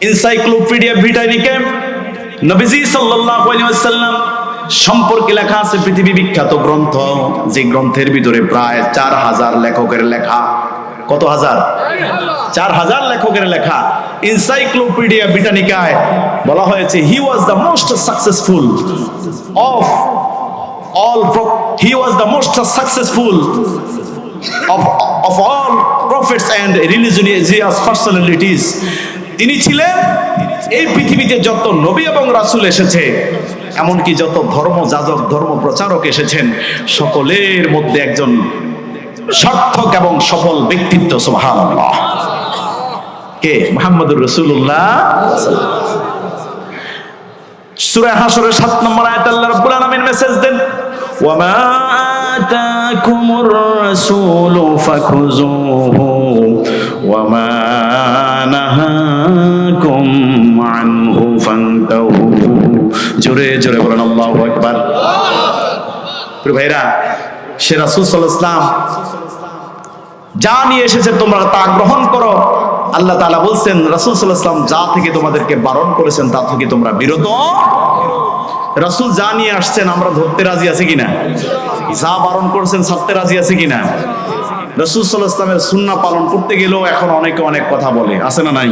Encyclopedia ব্রিটানিকে নবীজি সাল্লাল্লাহু আলাইহি ওয়াসাল্লাম সম্পর্কে লেখা আছে পৃথিবী বিখ্যাত গ্রন্থ যে গ্রন্থের ভিতরে প্রায় চার হাজার লেখকের লেখা। কত হাজার? চার হাজার লেখকের লেখা। এনসাইক্লোপিডিয়া ব্রিটানিকায় বলা হয়েছে he was the most successful of pro- he was the most successful of, of all prophets and religious personalities. তিনি ছিলেন এই পৃথিবীতে যত নবী এবং রাসূল এসেছে, এমনকি যত ধর্ম যাজক, ধর্ম প্রচারক এসেছেন, সকলের মধ্যে একজন সার্থক এবং সফল ব্যক্তিত্ব, সুবহানাল্লাহ। কে? মুহাম্মদুর রাসূলুল্লাহ। সূরা হাসরের 7 নম্বর আয়াত আল্লাহ রাব্বুল মেসেজ দেন ওয়ামা আতাকুমুর রাসূলু ফাখুযুহু ওয়ামা নাহাকুম আনহু ফান্তাহু জোরে জোরে বলেন, আল্লাহু আকবার। প্রিয় ভাইরা, সে রাসূল সাল্লাল্লাহু যা নিয়ে এসেছে তোমরা তা গ্রহণ করো। আল্লাহ তাআলা বলছেন, রাসূল সাল্লাল্লাহু যা থেকে তোমাদেরকে বারণ করেছেন, তা থেকে তোমরা বিরত। রাসূল যা নিয়ে আসছেন, আমরা ধরতে রাজি আছি কিনা? যা বারণ করেছেন ছাড়তে রাজি আছে কিনা? রসুল সাল্লাহ সুন্না পালন করতে গেলেও এখন অনেকে অনেক কথা বলে। আছে না নাই?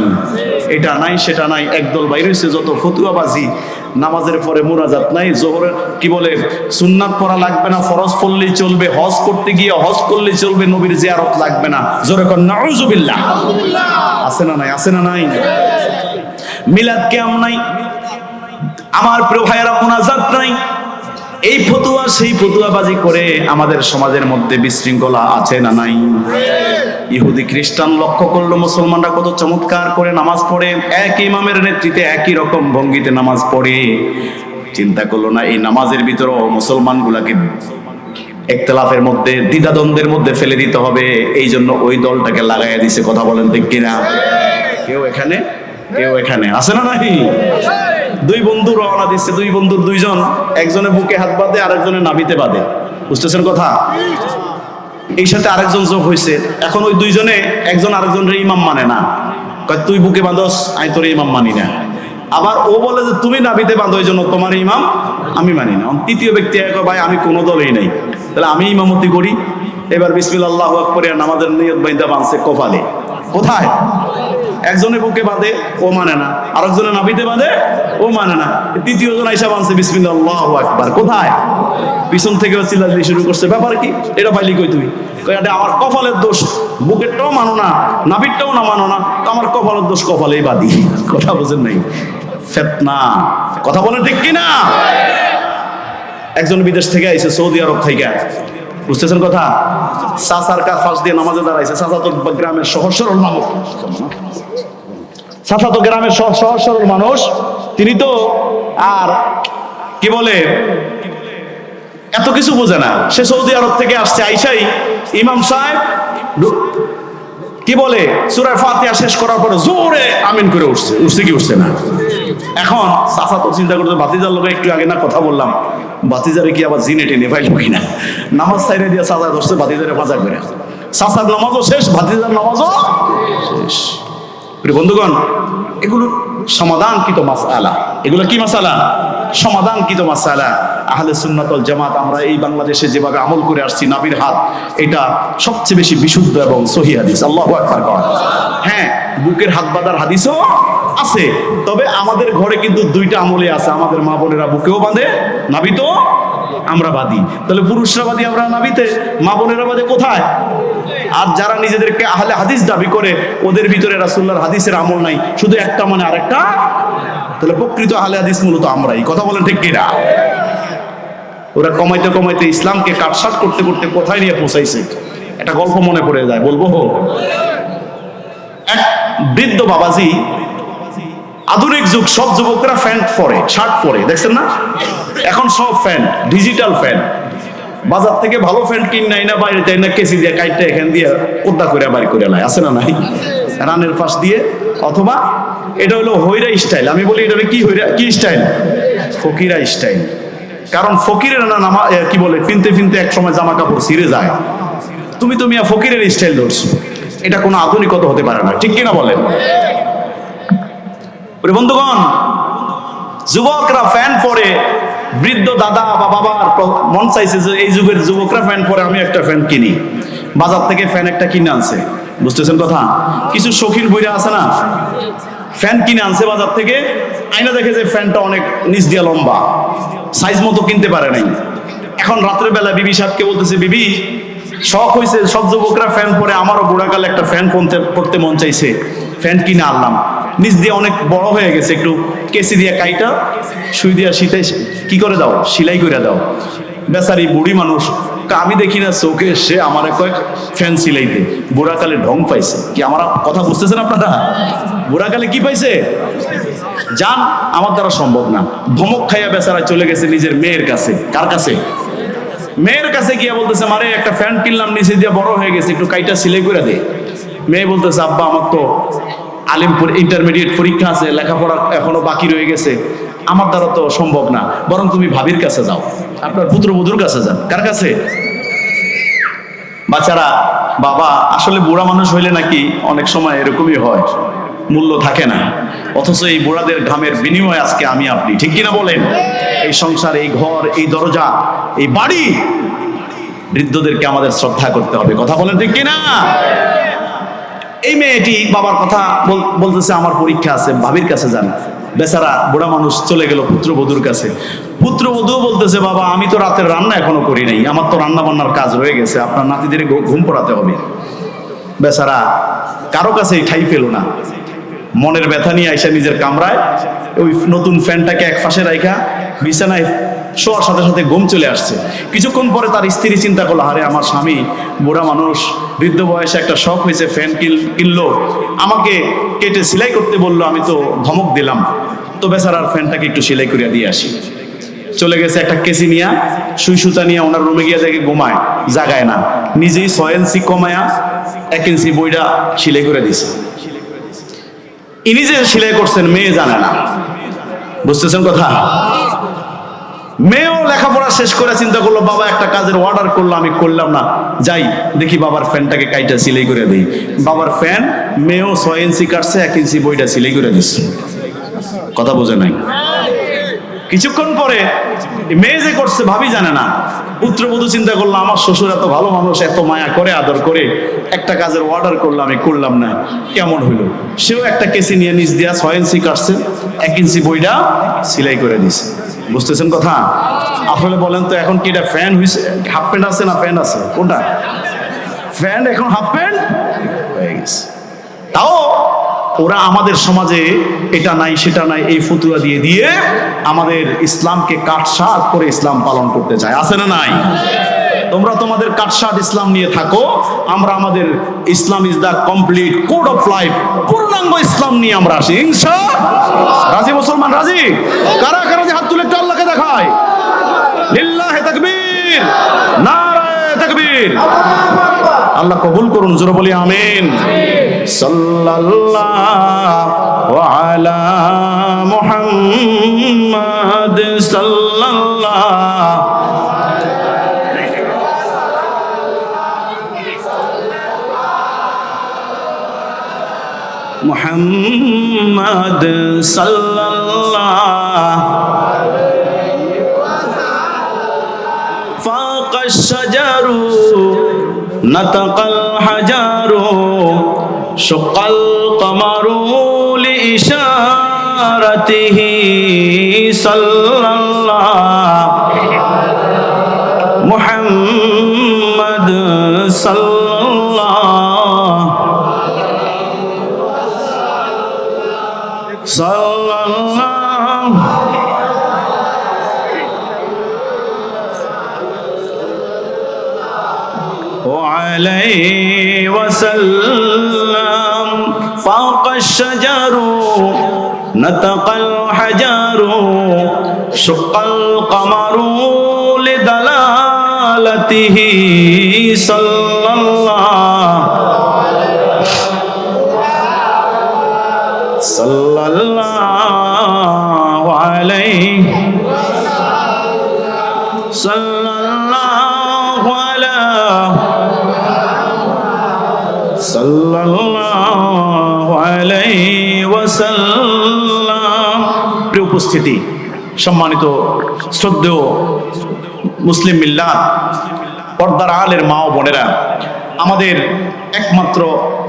এটা নাই, সেটা নাই, একদল বাইরে যত ফতুয়াবাজি, নামাজের পরে মুরাজাত নাই, জোহরের, কি বলে, সুন্নাত পড়া লাগবে না, ফরজ পড়লেই চলবে, হজ করতে গিয়ে হজ করলেই চলবে, নবীর জিয়ারত লাগবে না। জোরে নাউজুবিল্লাহ আছে না নাই? আছে না নাই? মিলাদ কেয়াম নাই? আমার প্রিয় ভাইয়েরা, মোনাজাত নাই? এই ফতুয়া, সেই ফতুয়াবাজি করে আমাদের সমাজের মধ্যে বিশৃঙ্খলা আছে না নাই? ইহুদি খ্রিস্টান লক্ষ্য করল মুসলমানরা কত চমৎকার করে নামাজ পড়ে এক ইমামের নেতৃত্বে একই রকম ভঙ্গিতে নামাজ পড়ে। চিন্তা করল না, এই নামাজের ভিতরেও মুসলমানগুলাকে একতলাফের মধ্যে, দ্বিধাদ্বন্দ্বের মধ্যে ফেলে দিতে হবে। এই জন্য ওই দলটাকে লাগাইয়া দিছে, কথা বলেন ঠিক কিনা? কেউ এখানে? কেউ এখানে? আছে না নাকি দুই বন্ধু রওনা দিচ্ছে, দুই বন্ধুর দুইজন একজনের বুকে হাত বাঁধে, আরেকজনের নাবিতে বাঁধে। বুঝতেছেন কথা? এই সাথে আরেকজন যোগ হয়েছে। এখন ওই দুইজনে একজন আরেকজনের ইমাম মানে না। তুই বুকে বাঁধস, আমি তোর ইমাম মানি না। আবার ও বলে যে, তুমি নাবিতে বাঁধো, এই জন্য তোমার ইমাম আমি মানি না। তৃতীয় ব্যক্তি ভাই, আমি কোনো দলেই নাই। তাহলে আমি ইমামতি করি। এবার বিসমিল আল্লাহ আকবর নামাজের নিয়ত বাইন্দা বাঁধছে কপালে। কোথায়? একজনে বুকে বাঁধে, ও মানে না। আরেকজনে নাবিতে বাঁধে, ও মানে না। তৃতীয় জন আইসা বাঁধছে বিসমিল্লাহ আকবার। কোথায়? পিছন থেকে চিল্লাচিল্লি শুরু করছে। ব্যাপার কি? এটা পাইলি কই তুই? আমার কপালের দোষ। বুকেরটাও মানো না নাবিরটাও না মানো না, তো আমার কপালের দোষ কপালেই বাদি কথা বোঝেন নাই? ফেতনা। কথা বলেন ঠিক কি না একজন বিদেশ থেকে আইসে সৌদি আরব থেকে বুঝতেছেন কথা? সাসার কাজ ফাঁস দিয়ে নামাজে দাঁড়াইছে। সাসা তো গ্রামের সহজ সরল মানুষ। সাসা তো গ্রামের সহ- সহজ সরল মানুষ। তিনি তো আর কি বলে এত কিছু বোঝে না। সে সৌদি আরব থেকে আসছে আইসাই ইমাম সাহেব কি বলে সুরায় ফাতিহা শেষ করার পরে জোরে আমিন করে উঠছে উঠছে কি উঠছে না। এখন চাচা তো চিন্তা করতে বাতিজার লোকে একটু আগে না কথা বললাম। বাতিজারে কি আবার জিনে টেনে পাইল কিনা? নামাজ সাইডে দিয়ে চাচা ধরছে, বাতিজারে ভাজা করে। চাচার নামাজও শেষ ভাতিজার নামাজও শেষ। বন্ধুগণ এগুলো সমাধানকৃত মাসালা। এগুলো কি মাসালা? সমাধানকৃত মাসালা। আহলে সুন্নাতল জামাত, আমরা এই বাংলাদেশে যেভাবে আমল করে আসছি, নাবির হাত, এটা সবচেয়ে বেশি বিশুদ্ধ এবং সহি হাদিস। আল্লাহ আকবার হ্যাঁ বুকের হাত বাঁধার হাদিসও আছে, তবে আমাদের ঘরে কিন্তু দুইটা আমলে আছে, আমাদের মা বোনেরা বুকেও বাঁধে নাবিতো আমরা বাদী তাহলে পুরুষরা বাদী আমরা নাবিতে মা বোনেরা বাদে কোথায়? আর যারা নিজেদেরকে আহলে হাদিস দাবি করে, ওদের ভিতরে রাসুল্লাহর হাদিসের আমল নাই, শুধু একটা মানে আরেকটা? তাহলে প্রকৃত আহলে হাদিস মূলত আমরাই, কথা বলেন ঠিক কিনা? ওরা কমাইতে কমাইতে ইসলামকে কাটসাট করতে করতে কোথায় নিয়ে পৌঁছাইছে? একটা গল্প মনে পড়ে যায়, বলব এক বৃদ্ধ বাবাজি আধুনিক যুগ, সব যুবকরা প্যান্ট পরে শার্ট পরে, দেখছেন না? এখন সব ফ্যান ডিজিটাল ফ্যান বাজার থেকে ভালো ফ্যান কিন নাই না, বাইরে তাই না কেসি দিয়ে কাইটটা এখান দিয়ে কোদ্দা করে, বাড়ি করে লাই আছে না নাই? রানের পাশ দিয়ে, অথবা এটা হলো হইরা স্টাইল আমি বলি, এটা কি হইরা? কি স্টাইল ফকিরা স্টাইল কারণ ফকিরের না নামা কি বলে, ফিনতে ফিনতে এক সময় জামা কাপড় ছিঁড়ে যায়। তুমি তো মিয়া ফকিরের স্টাইল ধরছো। এটা কোনো আধুনিকতা হতে পারে না। ঠিক কিনা বলেন? ওরে বন্ধুগণ, যুবকরা ফ্যান পরে, বৃদ্ধ দাদা বা বাবার মন চাইছে যে এই যুগের যুবকরা ফ্যান পরে আমি একটা ফ্যান কিনি। বাজার থেকে ফ্যান একটা কিনে আনছে। বুঝতেছেন কথা? কিছু শৌখিন বইরা আছে না? ফ্যান কিনে আনছে বাজার থেকে। আইনা দেখে যে ফ্যানটা অনেক নিচ দিয়ে লম্বা। সাইজ মতো কিনতে পারে নাই। এখন রাত্রের বেলা বিবি সাহেবকে বলতেছে, বিবি, শখ হয়েছে সব যুবকরা ফ্যান পরে, আমারও বুড়াকালে একটা ফ্যান পড়তে মন চাইছে। ফ্যান কিনে আনলাম। নিচ দিয়ে অনেক বড় হয়ে গেছে, একটু কেসি দিয়ে কাইটা, সুই দিয়া শীতে কি করে দাও? সেলাই করে দাও। বেচারি বুড়ি মানুষ আমি দেখি না চোখে সে আমার কয়েক ফ্যান সিলাইতে। বুড়াকালে ঢং পাইছে। কি আমার কথা বুঝতেছেন আপনারা? বুড়াকালে কি পাইছে? যান, আমার দ্বারা সম্ভব না। ধমক খাইয়া বেচারা চলে গেছে নিজের মেয়ের কাছে। কার কাছে? মেয়ের কাছে গিয়ে বলতেছে, মারে, একটা ফ্যান কিনলাম, নিচে দিয়ে বড় হয়ে গেছে, একটু কাইটা সিলাই করে দে। মেয়ে বলতেছে, আব্বা আমার তো আলিমপুর ইন্টারমিডিয়েট পরীক্ষা আছে, লেখাপড়া এখনও বাকি রয়ে গেছে। আমার দ্বারা তো সম্ভব না। বরং তুমি ভাবির কাছে যাও। আপনার পুত্রবধূর কাছে যান। কার কাছে? বাচ্চারা, বাবা, আসলে বুড়া মানুষ হইলে নাকি অনেক সময় এরকমই হয়। মূল্য থাকে না। অথচ এই বুড়াদের ঘামের বিনিময় আজকে আমি আপনি। ঠিক কিনা বলেন? এই সংসার, এই ঘর, এই দরজা, এই বাড়ি, বৃদ্ধদেরকে আমাদের শ্রদ্ধা করতে হবে। কথা বলেন ঠিক কিনা? এই মেয়েটি বাবার কথা বল- বলতেছে, আমার পরীক্ষা আছে, ভাবির কাছে যান। বেচারা বুড়া মানুষ চলে গেল পুত্রবধূর কাছে। পুত্রবধূ বলতেছে, বাবা, আমি তো রাতের রান্না এখনও করি নাই। আমার তো রান্না বান্নার কাজ রয়ে গেছে। আপনার নাতিদের ঘুম পড়াতে হবে। বেচারা কারও কাছে ঠাই পেল না। মনের ব্যথা নিয়ে আইসা নিজের কামরায়, ওই নতুন ফ্যানটাকে এক পাশে রাইখা, বিছানায় শোয়ার সাথে সাথে ঘুম চলে আসছে। কিছুক্ষণ পরে তার স্ত্রী চিন্তা করল, আরে আমার স্বামী, বুড়া মানুষ, বৃদ্ধ বয়সে একটা শখ হয়েছে, ফ্যান কিন, কিনলো। আমাকে কেটে সেলাই করতে বলল, আমি তো ধমক দিলাম। তো বেচারার ফ্যানটাকে একটু সেলাই করিয়া দিয়ে আসি। চলে গেছে একটা কেসি নিয়া, সুই সুতা নিয়ে ওনার রুমে গিয়ে দেখে ঘুমায়, জাগায় না। নিজেই ছয় ইঞ্চি কমায়া এক ইঞ্চি বইটা সেলাই করে দিছে। ইনি যে সেলাই করছেন, মেয়ে জানে না। বুঝতেছেন কথা? মেয়েও লেখাপড়া শেষ করে চিন্তা করল, বাবা, একটা কাজের অর্ডার করল, আমি করলাম না। যাই, দেখি বাবার ফ্যানটাকে কাইটা সিলাই করে দিই। বাবার ফ্যান মেয়েও ছয় ইঞ্চি কাটছে, এক ইঞ্চি বইটা সিলাই করে দিচ্ছে। কথা বোঝে নাই? কিছুক্ষণ পরে মেয়ে যে করছে ভাবি জানে না। পুত্রবধূ চিন্তা করল, আমার শ্বশুর এত ভালো মানুষ, এত মায়া করে, আদর করে, একটা কাজের অর্ডার করলাম, আমি করলাম না। কেমন হইল? সেও একটা কেসি নিয়ে নিচ দিয়া ছয় ইঞ্চি কাটছে, এক ইঞ্চি বইটা সিলাই করে দিছে। বুঝতেছেন কথা? আসলে বলেন তো, এখন কি এটা ফ্যান হয়েছে হাফ প্যান্ট আছে না প্যান্ট আছে? কোনটা? ফ্যান এখন হাফ প্যান্ট হয়ে গেছে। তাও ওরা আমাদের সমাজে এটা নাই, সেটা নাই, এই ফতুয়া দিয়ে দিয়ে আমাদের ইসলামকে কাটসাট করে ইসলাম পালন করতে চায়। আছে না নাই? তোমরা তোমাদের কাটসাট ইসলাম নিয়ে থাকো, আমরা আমাদের Islam is the complete code of life পূর্ণাঙ্গ ইসলাম নিয়ে আমরা আসি। ইনশা রাজি মুসলমান, রাজি? কারা কারা যে হাত তুলে একটু আল্লাহকে দেখায়? লিল্লাহে তাকবীর, নারায়ে তাকবীর। আল্লাহ কবুল করুন জোরে বলি আমিন। সাল্লাল্লাহু আলা মুহাম্মাদ সাল্লাল্লাহু মুহাম্মাদ সাল্লাল্লাহু نطق الحجر شق القمر لإشارته صلى الله شق القمر لدلالته صلى الله صلى الله عليه صلى الله على صلى الله عليه وسلم ওয়াসাল্লাম প্রিয় উপস্থিতি সম্মানিত শ্রদ্ধেয় মুসলিম মিল্লাত, পর্দার আলের মা ও বোনেরা, আমাদের একমাত্র,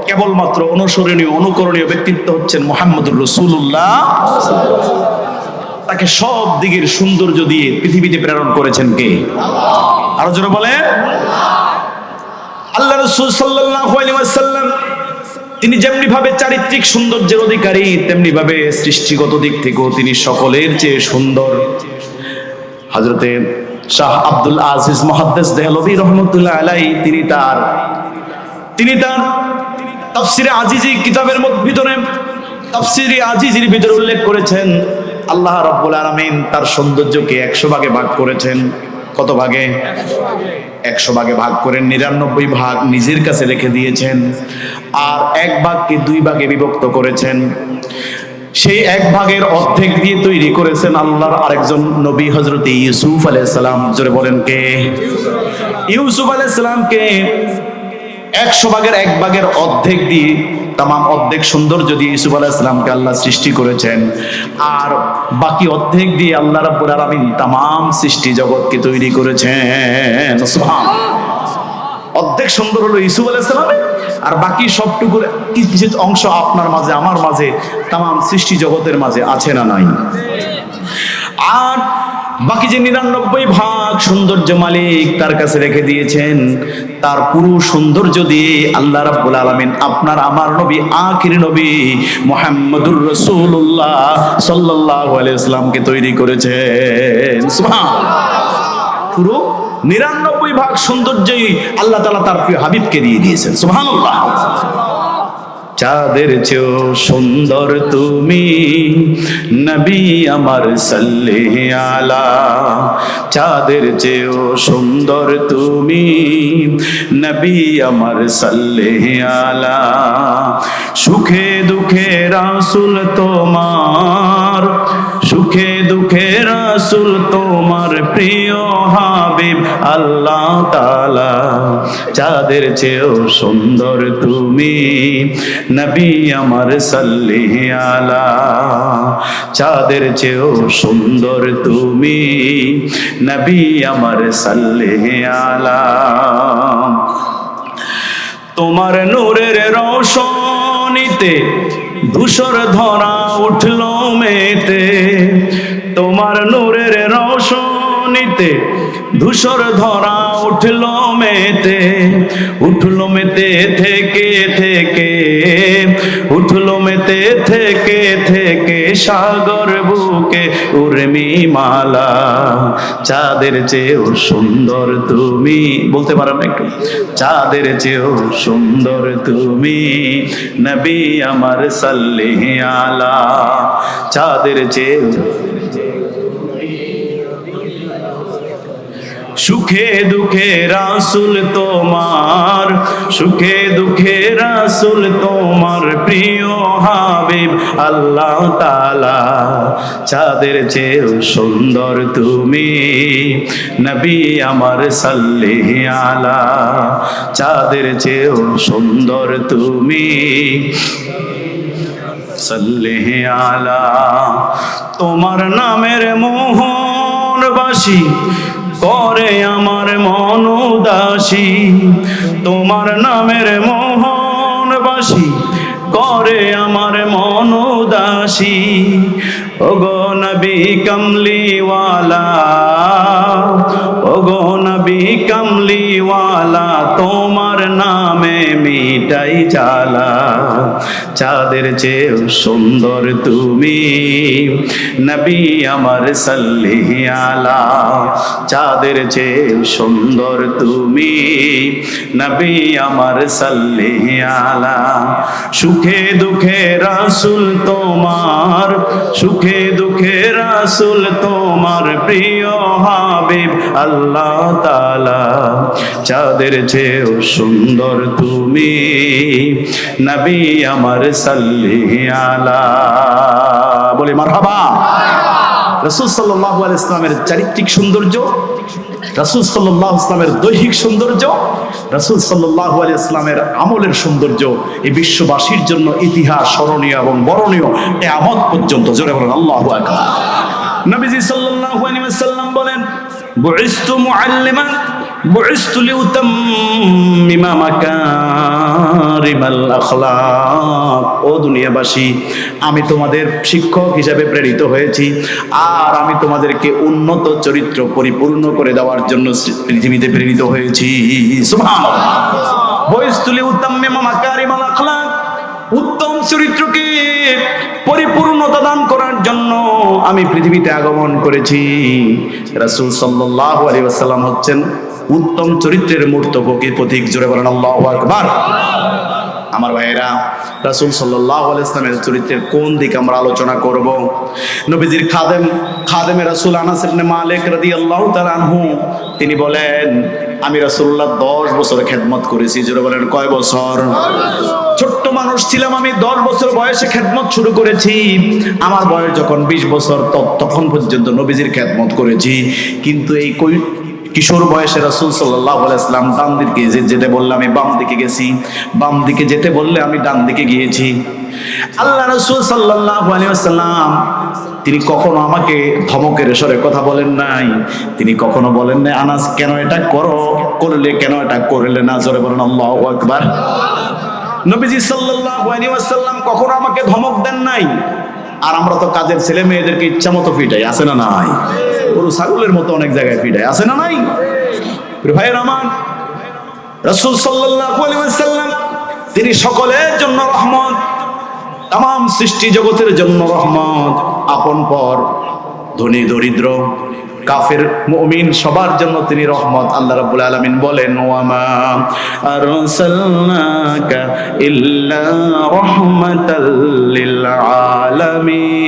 কেবলমাত্র অনুসরণীয়, অনুকরণীয় ব্যক্তিত্ব হচ্ছেন মোহাম্মদুর রসুল্লাহ তাকে সব দিকের সৌন্দর্য দিয়ে পৃথিবীতে প্রেরণ করেছেন কে? আরও জোরে বলে আল্লাহ রসুল ওয়াসাল্লাম তিনি যেমনি ভাবে চারিত্রিক সৌন্দর্যের অধিকারী তেমনি ভাবে সৃষ্টিগত দিক থেকেও তিনি সকলের চেয়ে সুন্দর। হজরতে শাহ আব্দুল আজিজ মহাদ্দেস দেহলবী রহমতুল্লাহ আলাই তিনি তার তিনি তার তাফসিরে আজিজি কিতাবের ভিতরে তাফসিরে আজিজির ভিতরে উল্লেখ করেছেন, আল্লাহ রব্বুল আলামিন তার সৌন্দর্যকে একশো ভাগে ভাগ করেছেন। কত ভাগে? একশো ভাগে ভাগ করে নিরানব্বই ভাগ নিজের কাছে রেখে দিয়েছেন আর এক ভাগকে দুই ভাগে বিভক্ত করেছেন। সেই এক ভাগের অর্ধেক দিয়ে তৈরি করেছেন আল্লাহর আরেকজন নবী হজরত ইউসুফ আলাইসালাম জোরে বলেন কে? ইউসুফ আলাইসালামকে একশো ভাগের এক ভাগের অর্ধেক দিয়ে তাম অর্ধেক সৌন্দর্য দিয়ে ইউসুফ আলাইসালামকে আল্লাহ সৃষ্টি করেছেন, আর বাকি অর্ধেক দিয়ে আল্লাহ রাব্বুল আলামিন তাম সৃষ্টি জগৎকে তৈরি করেছেন। অর্ধেক সুন্দর হলো ইসুফ আলাহ আলাইসালামে আর বাকি সবটুকু কিছু অংশ আপনার মাঝে, আমার মাঝে তাম সৃষ্টি জগতের মাঝে আছে না নাই? আর বাকি যে নিরানব্বই ভাগ সৌন্দর্য মালিক তার কাছে রেখে দিয়েছেন, তার পুরো সৌন্দর্য দিয়ে আল্লাহ রাব্বুল আলামিন আপনার আমার নবী, আখির নবী মুহাম্মদুর রাসূলুল্লাহ সাল্লাল্লাহু আলাইহি ওয়াসাল্লামকে তৈরি করেছেন। পুরো নিরানব্বই ভাগ সৌন্দর্যই আল্লাহ তালা তার প্রিয় হাবিবকে দিয়ে দিয়েছেন। সুবহানাল্লাহ। চাঁদের চেয়েও সুন্দর তুমি। নবী আমার সাল্লে আলা, চাঁদের চেয়েও সুন্দর তুমি। নবী আমার সাল্লে আলা, সুখে দুঃখে রাসুল তোমার, সুখে দুঃখে রাসুল তোমার প্রিয় হাবিব, আল্লাহ তালা চাঁদের চেয়েও সুন্দর তুমি। নবী আমার সাল্লি আলা, চাঁদের চেয়েও সুন্দর তুমি। নবী আমার সাল্লি আলা, তোমার নূরের রোশনীতে ধূসর ধরা উঠল মেতে। তোমার নূরের রোশনীতে ধূসর ধরা উঠল মেতে উঠল মেতে থেকে থেকে, উঠল মেতে থেকে থেকে সাগর বুকে উর্মি মালা চাঁদের চেয়েও সুন্দর তুমি, বলতে পারো না একটু, চাঁদের চেয়েও সুন্দর তুমি, নবী আমার সাল্লি আলা, চাঁদের চেয়েও সুখে দুঃখে রাসুল তোমার, সুখে দুঃখে রাসুল তোমার প্রিয় হাবিব আল্লাহ তালা চাঁদের চেয়েও সুন্দর তুমি, নবী আমার সাল্লি আলা। চাঁদের চেয়েও সুন্দর তুমি সাল্লি আলা। তোমার নামের মোহনবাসী করে আমার মন উদাসী তোমার নামের মোহনবাসী, করে আমার মন উদাসী ওগো নবী কমলিওয়ালা ওগো নবী কমলিওয়ালা, তোমার নামে মিটাই জ্বালা। চাঁদের চেয়েও সুন্দর তুমি, নবী আমার সাল্লি আলা চাঁদের চেয়েও সুন্দর তুমি, নবী আমার সাল্লি আলা সুখে দুঃখে রাসুল তোমার, সুখে দুঃখে রাসুল তোমার প্রিয় হাবিব আল্লাহ তালা চাঁদের চেয়েও সুন্দর তুমি। নবী আমার সাল্লি আলা। বলে মারহাবা। রসুল সাল্লাহ ইসলামের চারিত্রিক সৌন্দর্য, রাসুল সাল্লাহ ইসলামের দৈহিক সৌন্দর্য, রাসুল সাল্লাহ আলী ইসলামের আমলের সৌন্দর্য এই বিশ্ববাসীর জন্য ইতিহাস স্মরণীয় এবং বরণীয় এ আমদ পর্যন্ত। জোরে বলেন, আল্লাহ নবীজি সাল্লাল্লাহু আলাইহি ওয়াসাল্লাম বলেন বুইস্তু মুআল্লিমান বুইস্তু লিউতাম্মিমা মাকারিমাল আখলাক। ও দুনিয়াবাসী, আমি তোমাদের শিক্ষক হিসাবে প্রেরিত হয়েছি, আর আমি তোমাদেরকে উন্নত চরিত্র পরিপূর্ণ করে দেওয়ার জন্য পৃথিবীতে প্রেরিত হয়েছি। উত্তম চরিত্রকে পরিপূর্ণতা দান করার জন্য আমি পৃথিবীতে আগমন করেছি। রাসূল সাল্লাহ আলী আসসালাম হচ্ছেন উত্তম চরিত্রের মূর্ত প্রতীক। জোরে বলেন, আল্লাহ আকবার। আমার ভাইয়েরা, রাসুল সাল্লাহ ওয়াসাল্লামের চরিত্রের কোন দিকে আমরা আলোচনা করব? নবীজির খাদেম, খাদেমে রাসুল আনাস ইবনে মালিক রাদিয়াল্লাহু তাআলা তিনি বলেন আমি রাসূলুল্লাহ 10 বছর খেদমত করেছি, জোরে বলেন, কয় বছর? ছোট্ট মানুষ ছিলাম আমি, দশ বছর বয়সে খেদমত শুরু করেছি। আমার বয়স যখন বিশ বছর তখন পর্যন্ত নবীজির খেদমত করেছি। কিন্তু এই কই কিশোর বয়সে রাসুল সাল্লাহ ইসলাম ডান দিকে যেতে বললে আমি বাম দিকে গেছি। বাম দিকে যেতে বললে আমি ডান দিকে গিয়েছি। আল্লাহ রসুল সাল্লাহ আলিয়াল্লাম তিনি কখনো আমাকে ধমকের স্বরে কথা বলেন নাই। তিনি কখনো বলেন নাই, আনাস, কেন এটা করো? করলে কেন এটা করলে না? জোরে বলেন, আল্লাহ আকবার। নবীজি সাল্লাল্লাহু আলাইহি ওয়াসাল্লাম কখনো আমাকে ধমক দেন নাই। আর আমরা তো কাজের ছেলে মেয়েদেরকে ইচ্ছা মতো ফিটাই, আছে না নাই? গরু, ছাগলের মতো অনেক জায়গায় ফিটাই, আছে না নাই? ভাইয়ের আমার, রাসূল সাল্লাল্লাহু আলাইহি ওয়াসাল্লাম, তিনি সকলের জন্য রহমত তাম সৃষ্টি জগতের জন্য রহমত, আপন পর, ধনী দরিদ্র, কাফের, মুমিন, সবার জন্য তিনি রহমত। আল্লাহ রাব্বুল আলামিন বলেন, ওয়ামা আরসালনাকা ইল্লা রাহমাতাল লিল আলামিন।